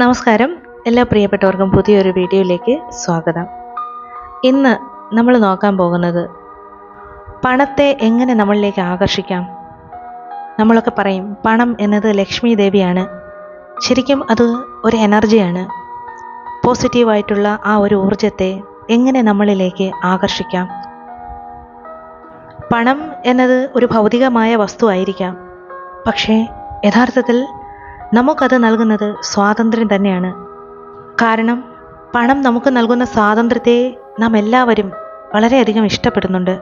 നമസ്കാരം. എല്ലാ പ്രിയപ്പെട്ടവർക്കും പുതിയൊരു വീഡിയോയിലേക്ക് സ്വാഗതം. ഇന്ന് നമ്മൾ നോക്കാൻ പോകുന്നത് പണത്തെ എങ്ങനെ നമ്മളിലേക്ക് ആകർഷിക്കാം? നമ്മളൊക്കെ പറയും പണം എന്നത് ലക്ഷ്മി ദേവിയാണ്. ശരിക്കും അത് ഒരു എനർജിയാണ് പോസിറ്റീവായിട്ടുള്ള ആ ഒരു ഊർജത്തെ എങ്ങനെ നമ്മളിലേക്ക് ആകർഷിക്കാം? പണം എന്നത് ഒരു ഭൗതികമായ വസ്തുവായിരിക്കാം പക്ഷേ യഥാർത്ഥത്തിൽ നമുക്കത് നൽകുന്നത് സ്വാതന്ത്ര്യം തന്നെയാണ്. കാരണം പണം നമുക്ക് നൽകുന്ന സ്വാതന്ത്ര്യത്തെ നാം എല്ലാവരും വളരെയധികം ഇഷ്ടപ്പെടുന്നുണ്ട്.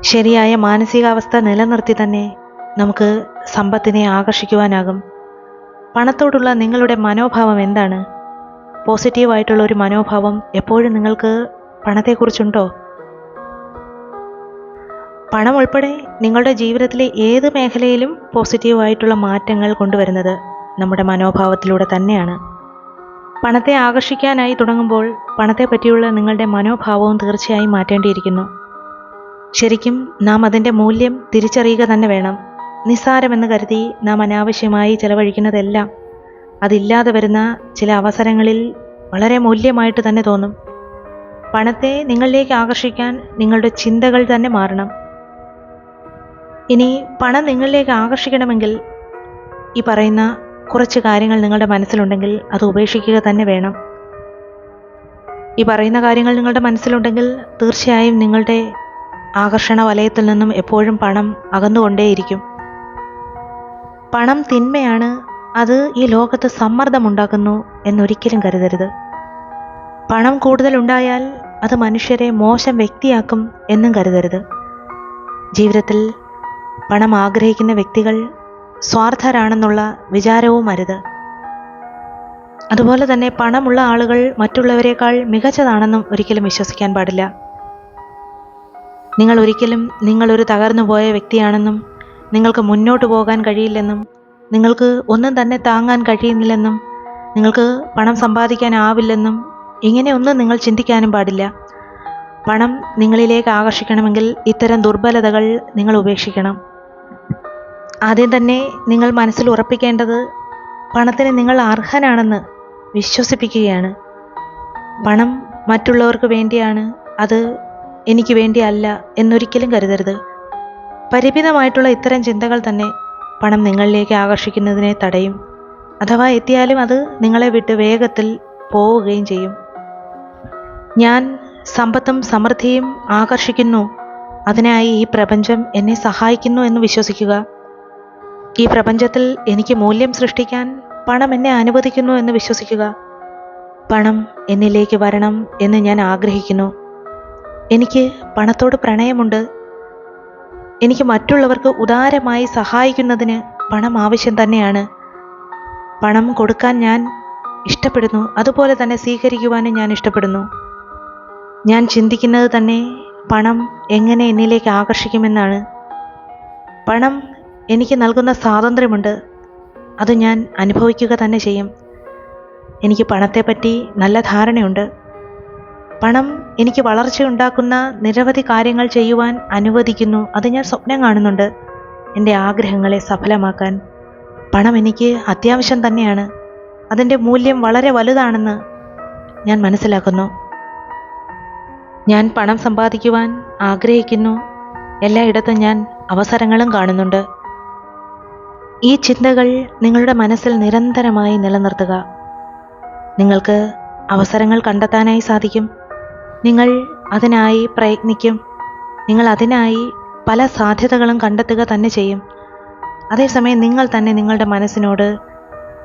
ശരിയായ മാനസികാവസ്ഥ നിലനിർത്തി തന്നെ നമുക്ക് സമ്പത്തിനെ ആകർഷിക്കുവാനാകും. പണത്തോടുള്ള നിങ്ങളുടെ മനോഭാവം എന്താണ്? പോസിറ്റീവായിട്ടുള്ള ഒരു മനോഭാവം എപ്പോഴും നിങ്ങൾക്ക് പണത്തെക്കുറിച്ചുണ്ടോ? പണം ഉൾപ്പെടെ നിങ്ങളുടെ ജീവിതത്തിലെ ഏത് മേഖലയിലും പോസിറ്റീവായിട്ടുള്ള മാറ്റങ്ങൾ കൊണ്ടുവരുന്നത് നമ്മുടെ മനോഭാവത്തിലൂടെ തന്നെയാണ്. പണത്തെ ആകർഷിക്കാനായി തുടങ്ങുമ്പോൾ പണത്തെ പറ്റിയുള്ള നിങ്ങളുടെ മനോഭാവവും തീർച്ചയായും മാറ്റേണ്ടിയിരിക്കുന്നു. ശരിക്കും നാം അതിന്റെ മൂല്യം തിരിച്ചറിയുക തന്നെ വേണം. നിസ്സാരമെന്ന് കരുതി നാം അനാവശ്യമായി ചെലവഴിക്കുന്നതെല്ലാം അതില്ലാതെ വരുന്ന ചില അവസരങ്ങളിൽ വളരെ മൂല്യമായിട്ട് തന്നെ തോന്നും. പണത്തെ നിങ്ങളിലേക്ക് ആകർഷിക്കാൻ നിങ്ങളുടെ ചിന്തകൾ തന്നെ മാറണം. ഇനി പണം നിങ്ങളിലേക്ക് ആകർഷിക്കണമെങ്കിൽ ഈ പറയുന്ന കുറച്ച് കാര്യങ്ങൾ നിങ്ങളുടെ മനസ്സിലുണ്ടെങ്കിൽ അത് ഉപേക്ഷിക്കുക തന്നെ വേണം. ഈ പറയുന്ന കാര്യങ്ങൾ നിങ്ങളുടെ മനസ്സിലുണ്ടെങ്കിൽ തീർച്ചയായും നിങ്ങളുടെ ആകർഷണ വലയത്തിൽ നിന്നും എപ്പോഴും പണം അകന്നുകൊണ്ടേയിരിക്കും. പണം തിന്മയാണ് അത് ഈ ലോകത്ത് സമ്മർദ്ദമുണ്ടാക്കുന്നു എന്നൊരിക്കലും കരുതരുത്. പണം കൂടുതലുണ്ടായാൽ അത് മനുഷ്യരെ മോശം വ്യക്തിയാക്കും എന്നും കരുതരുത്. ജീവിതത്തിൽ പണം ആഗ്രഹിക്കുന്ന വ്യക്തികൾ സ്വാർത്ഥരാണെന്നുള്ള വിചാരവും അരുത്. അതുപോലെ തന്നെ പണമുള്ള ആളുകൾ മറ്റുള്ളവരെക്കാൾ മികച്ചതാണെന്നും ഒരിക്കലും വിശ്വസിക്കാൻ പാടില്ല. നിങ്ങൾ ഒരിക്കലും നിങ്ങളൊരു തകർന്നു പോയ വ്യക്തിയാണെന്നും നിങ്ങൾക്ക് മുന്നോട്ട് പോകാൻ കഴിയില്ലെന്നും നിങ്ങൾക്ക് ഒന്നും തന്നെ താങ്ങാൻ കഴിയുന്നില്ലെന്നും നിങ്ങൾക്ക് പണം സമ്പാദിക്കാനാവില്ലെന്നും ഇങ്ങനെയൊന്നും നിങ്ങൾ ചിന്തിക്കാനും പാടില്ല. പണം നിങ്ങളിലേക്ക് ആകർഷിക്കണമെങ്കിൽ ഇത്തരം ദുർബലതകൾ നിങ്ങൾ ഉപേക്ഷിക്കണം. ആദ്യം തന്നെ നിങ്ങൾ മനസ്സിൽ ഉറപ്പിക്കേണ്ടത് പണത്തിന് നിങ്ങൾ അർഹനാണെന്ന് വിശ്വസിപ്പിക്കുകയാണ്. പണം മറ്റുള്ളവർക്ക് വേണ്ടിയാണ് അത് എനിക്ക് വേണ്ടിയല്ല എന്നൊരിക്കലും കരുതരുത്. പരിമിതമായിട്ടുള്ള ഇത്തരം ചിന്തകൾ തന്നെ പണം നിങ്ങളിലേക്ക് ആകർഷിക്കുന്നതിനെ തടയും. അഥവാ എത്തിയാലും അത് നിങ്ങളെ വിട്ട് വേഗത്തിൽ പോവുകയും ചെയ്യും. ഞാൻ സമ്പത്തും സമൃദ്ധിയും ആകർഷിക്കുന്നു. അതിനായി ഈ പ്രപഞ്ചം എന്നെ സഹായിക്കുന്നു എന്ന് വിശ്വസിക്കുക. ഈ പ്രപഞ്ചത്തിൽ എനിക്ക് മൂല്യം സൃഷ്ടിക്കാൻ പണം എന്നെ അനുവദിക്കുന്നു എന്ന് വിശ്വസിക്കുക. പണം എന്നിലേക്ക് വരണം എന്ന് ഞാൻ ആഗ്രഹിക്കുന്നു. എനിക്ക് പണത്തോട് പ്രണയമുണ്ട്. എനിക്ക് മറ്റുള്ളവർക്ക് ഉദാരമായി സഹായിക്കുന്നതിന് പണം ആവശ്യം തന്നെയാണ്. പണം കൊടുക്കാൻ ഞാൻ ഇഷ്ടപ്പെടുന്നു. അതുപോലെ തന്നെ സ്വീകരിക്കുവാനും ഞാൻ ഇഷ്ടപ്പെടുന്നു. ഞാൻ ചിന്തിക്കുന്നത് തന്നെ പണം എങ്ങനെ എന്നിലേക്ക് ആകർഷിക്കുമെന്നാണ്. പണം എനിക്ക് നൽകുന്ന സ്വാതന്ത്ര്യമുണ്ട്. അത് ഞാൻ അനുഭവിക്കുക തന്നെ ചെയ്യും. എനിക്ക് പണത്തെപ്പറ്റി നല്ല ധാരണയുണ്ട്. പണം എനിക്ക് വളർച്ചയുണ്ടാക്കുന്ന നിരവധി കാര്യങ്ങൾ ചെയ്യുവാൻ അനുവദിക്കുന്നു. അത് ഞാൻ സ്വപ്നം കാണുന്നുണ്ട്. എന്റെ ആഗ്രഹങ്ങളെ സഫലമാക്കാൻ. പണം എനിക്ക് അത്യാവശ്യം തന്നെയാണ്. അതിന്റെ മൂല്യം വളരെ വലുതാണെന്ന് ഞാൻ മനസ്സിലാക്കുന്നു. ഞാൻ പണം സമ്പാദിക്കുവാൻ ആഗ്രഹിക്കുന്നു. എല്ലായിടത്തും ഞാൻ അവസരങ്ങളും കാണുന്നുണ്ട്. ഈ ചിന്തകൾ നിങ്ങളുടെ മനസ്സിൽ നിരന്തരമായി നിലനിർത്തുക. നിങ്ങൾക്ക് അവസരങ്ങൾ കണ്ടെത്താനായി സാധിക്കും. നിങ്ങൾ അതിനായി പ്രയത്നിക്കും. നിങ്ങൾ അതിനായി പല സാധ്യതകളും കണ്ടെത്തുക തന്നെ ചെയ്യും. അതേസമയം നിങ്ങൾ തന്നെ നിങ്ങളുടെ മനസ്സിനോട്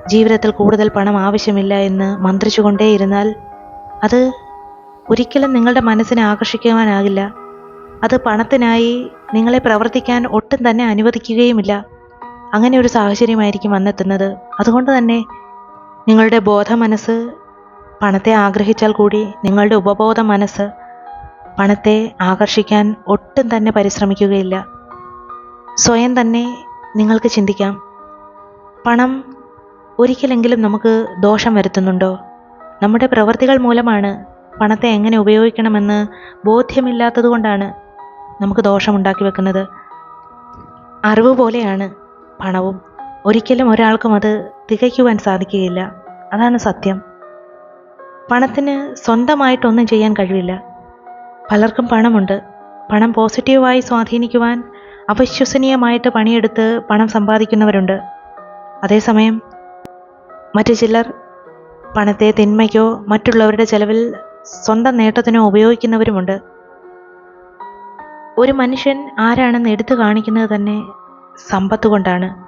ജീവിതത്തിൽ കൂടുതൽ പണം ആവശ്യമില്ല എന്ന് മന്ത്രിച്ചുകൊണ്ടേയിരുന്നാൽ അത് ഒരിക്കലും നിങ്ങളുടെ മനസ്സിനെ ആകർഷിക്കുവാനാകില്ല. അത് പണത്തിനായി നിങ്ങളെ പ്രവർത്തിക്കാൻ ഒട്ടും തന്നെ അനുവദിക്കുകയുമില്ല. അങ്ങനെ ഒരു സാഹചര്യമായിരിക്കും വന്നെത്തുന്നത്. അതുകൊണ്ട് തന്നെ നിങ്ങളുടെ ബോധ മനസ്സ് പണത്തെ ആഗ്രഹിച്ചാൽ കൂടി നിങ്ങളുടെ ഉപബോധ മനസ്സ് പണത്തെ ആകർഷിക്കാൻ ഒട്ടും തന്നെ പരിശ്രമിക്കുകയില്ല. സ്വയം തന്നെ നിങ്ങൾക്ക് ചിന്തിക്കാം. പണം ഒരിക്കലെങ്കിലും നമുക്ക് ദോഷം വരുത്തുന്നുണ്ടോ? നമ്മുടെ പ്രവൃത്തികൾ മൂലമാണ് പണത്തെ എങ്ങനെ ഉപയോഗിക്കണമെന്ന് ബോധ്യമില്ലാത്തതുകൊണ്ടാണ് നമുക്ക് ദോഷമുണ്ടാക്കി വെക്കുന്നത്. അറിവ് പോലെയാണ് പണവും ഒരിക്കലും ഒരാൾക്കും അത് തികയ്ക്കുവാൻ സാധിക്കുകയില്ല. അതാണ് സത്യം. പണത്തിന് സ്വന്തമായിട്ടൊന്നും ചെയ്യാൻ കഴിയില്ല പലർക്കും പണമുണ്ട്. പണം പോസിറ്റീവായി സ്വാധീനിക്കുവാൻ അവിശ്വസനീയമായിട്ട് പണിയെടുത്ത് പണം സമ്പാദിക്കുന്നവരുണ്ട്. അതേസമയം മറ്റു ചിലർ പണത്തെ തിന്മയ്ക്കോ മറ്റുള്ളവരുടെ ചെലവിൽ സ്വന്തം നേട്ടത്തിനോ ഉപയോഗിക്കുന്നവരുമുണ്ട്. ഒരു മനുഷ്യൻ ആരാണെന്ന് എടുത്തു കാണിക്കുന്നത് തന്നെ സമ്പത്ത് കൊണ്ടാണ്.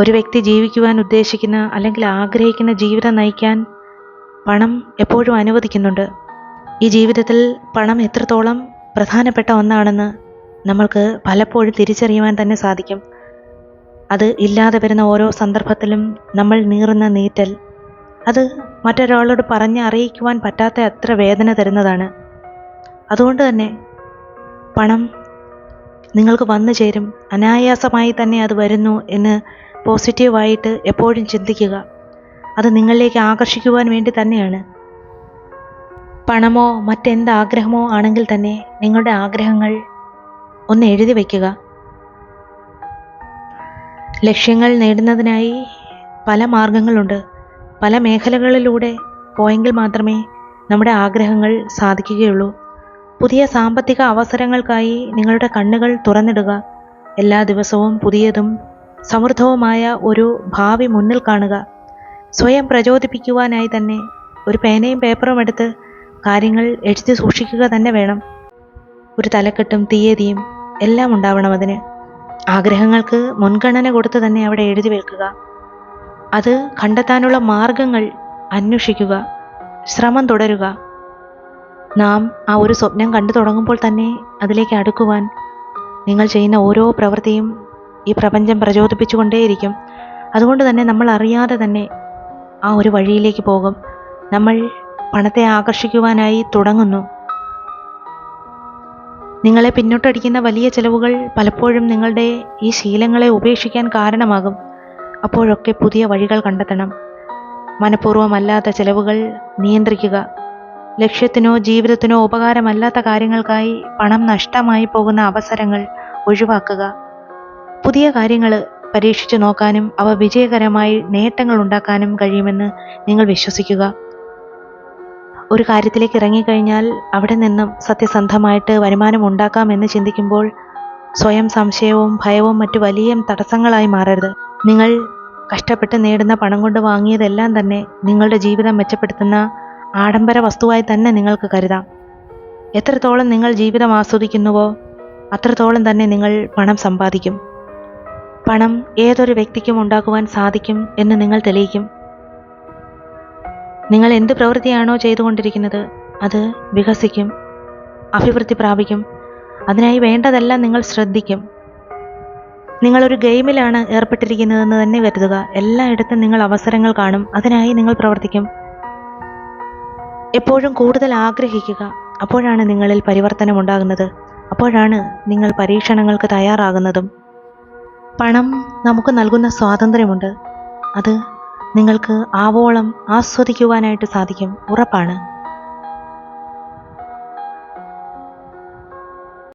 ഒരു വ്യക്തി ജീവിക്കുവാൻ ഉദ്ദേശിക്കുന്ന അല്ലെങ്കിൽ ആഗ്രഹിക്കുന്ന ജീവിതം നയിക്കാൻ പണം എപ്പോഴും അനുവദിക്കുന്നുണ്ട്. ഈ ജീവിതത്തിൽ പണം എത്രത്തോളം പ്രധാനപ്പെട്ട ഒന്നാണെന്ന് നമ്മൾക്ക് പലപ്പോഴും തിരിച്ചറിയുവാൻ തന്നെ സാധിക്കും. അത് ഇല്ലാതെ വരുന്ന ഓരോ സന്ദർഭത്തിലും നമ്മൾ നീറുന്ന നീറ്റൽ. അത് മറ്റൊരാളോട് പറഞ്ഞ് അറിയിക്കുവാൻ പറ്റാത്ത അത്ര വേദന തരുന്നതാണ്. അതുകൊണ്ട് തന്നെ പണം നിങ്ങൾക്ക് വന്നു ചേരും. അനായാസമായി തന്നെ അത് വരുന്നു എന്ന് പോസിറ്റീവായിട്ട് എപ്പോഴും ചിന്തിക്കുക. അത് നിങ്ങളിലേക്ക് ആകർഷിക്കുവാൻ വേണ്ടി തന്നെയാണ്. പണമോ മറ്റെന്ത് ആഗ്രഹമോ ആണെങ്കിൽ തന്നെ നിങ്ങളുടെ ആഗ്രഹങ്ങൾ ഒന്ന് എഴുതി വയ്ക്കുക. ലക്ഷ്യങ്ങൾ നേടുന്നതിനായി പല മാർഗങ്ങളുണ്ട്. പല മേഖലകളിലൂടെ പോയെങ്കിൽ മാത്രമേ നമ്മുടെ ആഗ്രഹങ്ങൾ സാധിക്കുകയുള്ളൂ. പുതിയ സാമ്പത്തിക അവസരങ്ങൾക്കായി നിങ്ങളുടെ കണ്ണുകൾ തുറന്നിടുക. എല്ലാ ദിവസവും പുതിയതും സമൃദ്ധവുമായ ഒരു ഭാവി മുന്നിൽ കാണുക. സ്വയം പ്രചോദിപ്പിക്കുവാനായി തന്നെ ഒരു പേനയും പേപ്പറും എടുത്ത് കാര്യങ്ങൾ എഴുതി സൂക്ഷിക്കുക തന്നെ വേണം. ഒരു തലക്കെട്ടും തീയതിയും എല്ലാം ഉണ്ടാവണം അതിന്. ആഗ്രഹങ്ങൾക്ക് മുൻഗണന കൊടുത്ത് തന്നെ അവിടെ എഴുതി വെക്കുക. അത് കണ്ടെത്താനുള്ള മാർഗങ്ങൾ അന്വേഷിക്കുക. ശ്രമം തുടരുക. നാം ആ ഒരു സ്വപ്നം കണ്ടു തുടങ്ങുമ്പോൾ തന്നെ അതിലേക്ക് അടുക്കുവാൻ നിങ്ങൾ ചെയ്യുന്ന ഓരോ പ്രവൃത്തിയും ഈ പ്രപഞ്ചം പ്രചോദിപ്പിച്ചുകൊണ്ടേയിരിക്കും. അതുകൊണ്ട് തന്നെ നമ്മൾ അറിയാതെ തന്നെ ആ ഒരു വഴിയിലേക്ക് പോകും. നമ്മൾ പണത്തെ ആകർഷിക്കുവാനായി തുടങ്ങുന്നു. നിങ്ങളെ പിന്നോട്ടടിക്കുന്ന വലിയ ചിലവുകൾ പലപ്പോഴും നിങ്ങളുടെ ഈ ശീലങ്ങളെ ഉപേക്ഷിക്കാൻ കാരണമാകും. അപ്പോഴൊക്കെ പുതിയ വഴികൾ കണ്ടെത്തണം. മനഃപൂർവമല്ലാത്ത ചിലവുകൾ നിയന്ത്രിക്കുക. ലക്ഷ്യത്തിനോ ജീവിതത്തിനോ ഉപകാരമല്ലാത്ത കാര്യങ്ങൾക്കായി പണം നഷ്ടമായി പോകുന്ന അവസരങ്ങൾ ഒഴിവാക്കുക. പുതിയ കാര്യങ്ങൾ പരീക്ഷിച്ചു നോക്കാനും അവ വിജയകരമായി നേട്ടങ്ങൾ ഉണ്ടാക്കാനും കഴിയുമെന്ന് നിങ്ങൾ വിശ്വസിക്കുക. ഒരു കാര്യത്തിലേക്ക് ഇറങ്ങിക്കഴിഞ്ഞാൽ അവിടെ നിന്നും സത്യസന്ധമായിട്ട് വരുമാനം ഉണ്ടാക്കാമെന്ന് ചിന്തിക്കുമ്പോൾ സ്വയം സംശയവും ഭയവും മറ്റു വലിയ തടസ്സങ്ങളായി മാറരുത്. നിങ്ങൾ കഷ്ടപ്പെട്ട് നേടുന്ന പണം കൊണ്ട് വാങ്ങിയതെല്ലാം തന്നെ നിങ്ങളുടെ ജീവിതം മെച്ചപ്പെടുത്തുന്ന ആഡംബര വസ്തുവായി തന്നെ നിങ്ങൾക്ക് കരുതാം. എത്രത്തോളം നിങ്ങൾ ജീവിതം ആസ്വദിക്കുന്നുവോ അത്രത്തോളം തന്നെ നിങ്ങൾ പണം സമ്പാദിക്കും. പണം ഏതൊരു വ്യക്തിക്കും ഉണ്ടാക്കുവാൻ സാധിക്കും എന്ന് നിങ്ങൾ തെളിയിക്കും. നിങ്ങൾ എന്ത് പ്രവൃത്തിയാണോ ചെയ്തുകൊണ്ടിരിക്കുന്നത് അത് വികസിക്കും അഭിവൃദ്ധി പ്രാപിക്കും അതിനായി വേണ്ടതെല്ലാം നിങ്ങൾ ശ്രദ്ധിക്കും. നിങ്ങളൊരു ഗെയിമിലാണ് ഏർപ്പെട്ടിരിക്കുന്നതെന്ന് തന്നെ കരുതുക. എല്ലായിടത്തും നിങ്ങൾ അവസരങ്ങൾ കാണും അതിനായി നിങ്ങൾ പ്രവർത്തിക്കും. എപ്പോഴും കൂടുതൽ ആഗ്രഹിക്കുക. അപ്പോഴാണ് നിങ്ങളിൽ പരിവർത്തനം ഉണ്ടാകുന്നത് അപ്പോഴാണ് നിങ്ങൾ പരീക്ഷണങ്ങൾക്ക് തയ്യാറാകുന്നതും. പണം നമുക്ക് നൽകുന്ന സ്വാതന്ത്ര്യമുണ്ട്. അത് നിങ്ങൾക്ക് ആവോളം ആസ്വദിക്കുവാനായിട്ട് സാധിക്കും. ഉറപ്പാണ്.